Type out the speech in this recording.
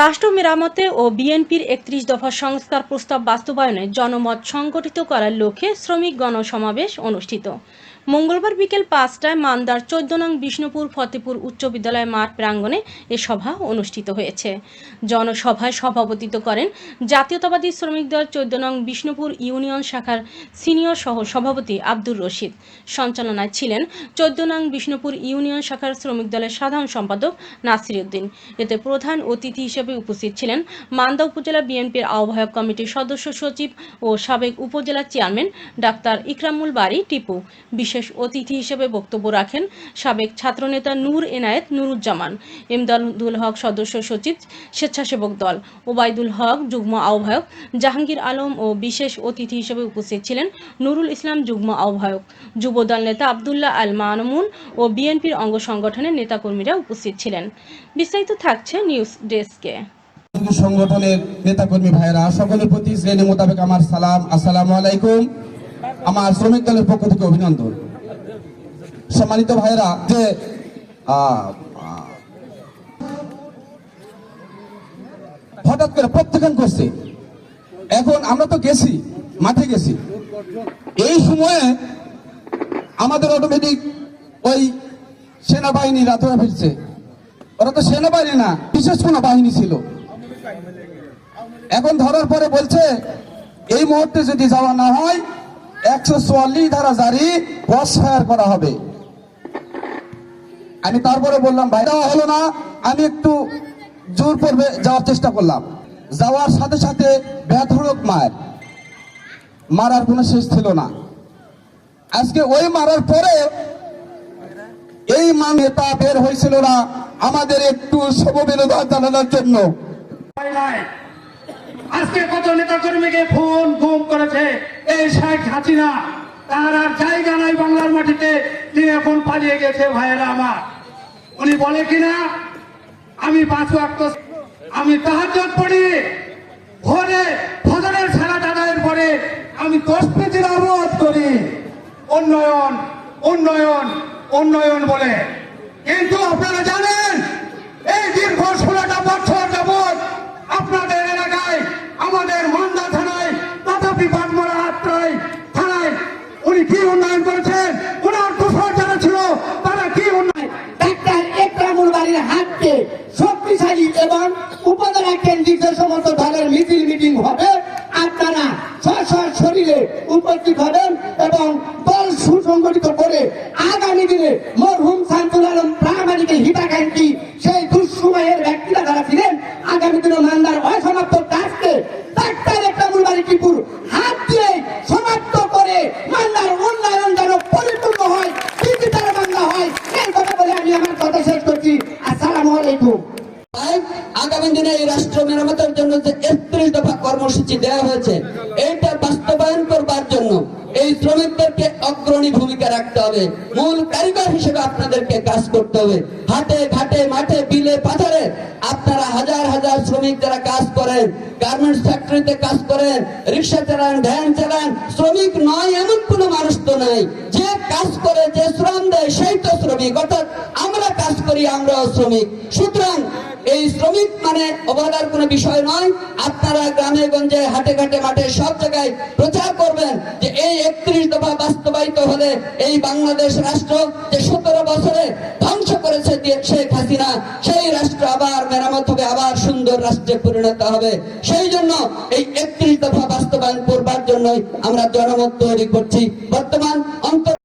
রাষ্ট্র মেরামতে ও বিএনপির একত্রিশ দফা সংস্কার প্রস্তাব বাস্তবায়নে জনমত সংগঠিত করার লক্ষ্যে শ্রমিক গণসমাবেশ অনুষ্ঠিত। মঙ্গলবার বিকেল পাঁচটায় মান্দার চোদ্দ নং বিষ্ণুপুর ফতেপুর উচ্চ বিদ্যালয় মাঠ প্রাঙ্গণে এ সভা অনুষ্ঠিত হয়েছে। জনসভায় সভাপতিত্ব করেন জাতীয়তাবাদী শ্রমিক দল চোদ্দ নং বিষ্ণুপুর ইউনিয়ন শাখার সিনিয়র সহ সভাপতি আব্দুর রশিদ। সঞ্চালনায় ছিলেন চোদ্দ নং বিষ্ণুপুর ইউনিয়ন শাখার শ্রমিক দলের সাধারণ সম্পাদক নাসির উদ্দিন এতে প্রধান অতিথি হিসেবে উপস্থিত ছিলেন মান্দা উপজেলা বিএনপির আহ্বায়ক কমিটির সদস্য সচিব ও সাবেক উপজেলা চেয়ারম্যান ডাক্তার ইকরামুল বাড়ি টিপু। বিশেষ অতিথি হিসেবে বক্তব্য রাখেন সাবেক ছাত্রনেতা নূর এনায়েত নুরুজ্জামান এমদাদুল হক সদস্য সচিব স্বেচ্ছাসেবক দল, ওবায়দুল হক যুগ্ম আহ্বায়ক, জাহাঙ্গীর আলম ও বিশেষ অতিথি হিসেবে উপস্থিত ছিলেন নুরুল ইসলাম যুগ্ম আহ্বায়ক। যুবদল নেতা আবদুল্লাহ আল মানমুন ও বিএনপির অঙ্গ সংগঠনের নেতাকর্মীরা উপস্থিত ছিলেন। বিস্তারিত থাকছে নিউজ ডেস্কে। সংগঠনের নেতাকর্মী ভাইরা সকলের প্রতি শ্রেণি মোতাবেক আমার সালাম। আসসালামু আলাইকুম। আমার শ্রমিক দলের পক্ষ থেকে অভিনন্দন। সম্মানিত ভাইরা যে হঠাৎ করে প্রত্যাখ্যান করছে। এখন আমরা তো গেছি, মাঠে গেছি। এই সময়ে আমাদের অটোমেটিক ওই সেনাবাহিনীরা ধরে ফিরছে। ওরা তো সেনাবাহিনী না, বিশেষ কোনো বাহিনী ছিল। এখন ধরার পরে বলছে, এই মুহূর্তে যদি যাওয়া না হয়, একশো চুয়াল্লিশ ধারা জারি ক্রস ফায়ার করা হবে। আমি তারপরে বললাম, ভাই, দেওয়া হলো না। আমি একটু জোর পড়বে যাওয়ার চেষ্টা করলাম। যাওয়ার সাথে সাথে ব্যথরক মার মারার কোনো শেষ ছিল না। আজকে ওই মারার পরে এই মা নেতা বের হয়েছিল না আমাদের একটু সমবেদনা জানানোর জন্য। আজকে কত নেতা কর্মীকে ফোন গুম করেছে এই শেখ হাসিনা। তার আর জায়গা এখন পালিয়ে গেছে ভাইয়েরা আমার। উনি বলে কিনা আমি পাঁচ ওয়াক্ত আমি তাহাজ্জুদ পড়ি। ভোরে ফজরের সারা আদায়ের পরে আমি তসবিতির অবরোধ করি। উন্নয়ন উন্নয়ন উন্নয়ন বলে। কিন্তু আপনারা জানেন, এই দীর্ঘ ষোলোটা এবং উপজেলা কেন্দ্রিক যে সমস্ত দলের মিছিল মিটিং হবে। আপনারা শরীরে উপস্থিত হবেন এবং দল সুসংগঠিত করে আগামী দিনে মরহুম শান্তুল আলম প্রামাণিকের হিতাকাঙ্ক্ষী সেই দুঃসময়ের ব্যক্তিরা যারা ছিলেন, আগামী দিনে মান্দার অসমাপ্ত কাজকে ডাক্তার একরামুল বাড়ি টিপুর হাত দিয়ে সমাপ্ত করে মান্দার উন্নয়ন যেন পরিপূর্ণ হয় ডিজিটাল বাংলা হয়, এই কথা বলে আমি আমার কথা শেষ করছি। আসসালামু আলাইকুম। আগামী দিনে এই রাষ্ট্র মেরামতের জন্য যে একত্রিশ দফা কর্মসূচি দেওয়া হয়েছে, এইটা বাস্তবায়ন করবার জন্য এই শ্রমিকদেরকে অগ্রণী ভূমিকা রাখতে হবে। মূল কারিগর হিসেবে আপনাদেরকে কাজ করতে হবে। হাটে ঘাটে মাঠে বিলে পাথরে আপনারা হাজার হাজার শ্রমিক যারা কাজ করেন গার্মেন্টস ফ্যাক্টরিতে কাজ করেন, রিক্সা চালান ভ্যান চালান, শ্রমিক নয় এমন কোনো মানুষ তো নাই কাজ করে যে শ্রম দেয়, সেই তো শ্রমিক। অর্থাৎ আমরা কাজ করি, আমরাও শ্রমিক। সুতরাং এই শ্রমিক মানে অবহেলার কোনো বিষয় নয়। আপনারা গ্রামে, গঞ্জে, হাটে ঘাটে, মাঠে সব জায়গায় প্রচার করবেন যে এই একত্রিশ দফা বাস্তবায়িত হলে এই বাংলাদেশ রাষ্ট্র যে সতেরো বছরে ধ্বংস করেছে শেখ হাসিনা, সেই রাষ্ট্র আবার মেরামত হবে, আবার সুন্দর রাষ্ট্রে পরিণত হবে। সেই জন্য এই একত্রিশ দফা বাস্তবায়ন করবার জন্যই আমরা জনমত তৈরি করছি। বর্তমান অন্তর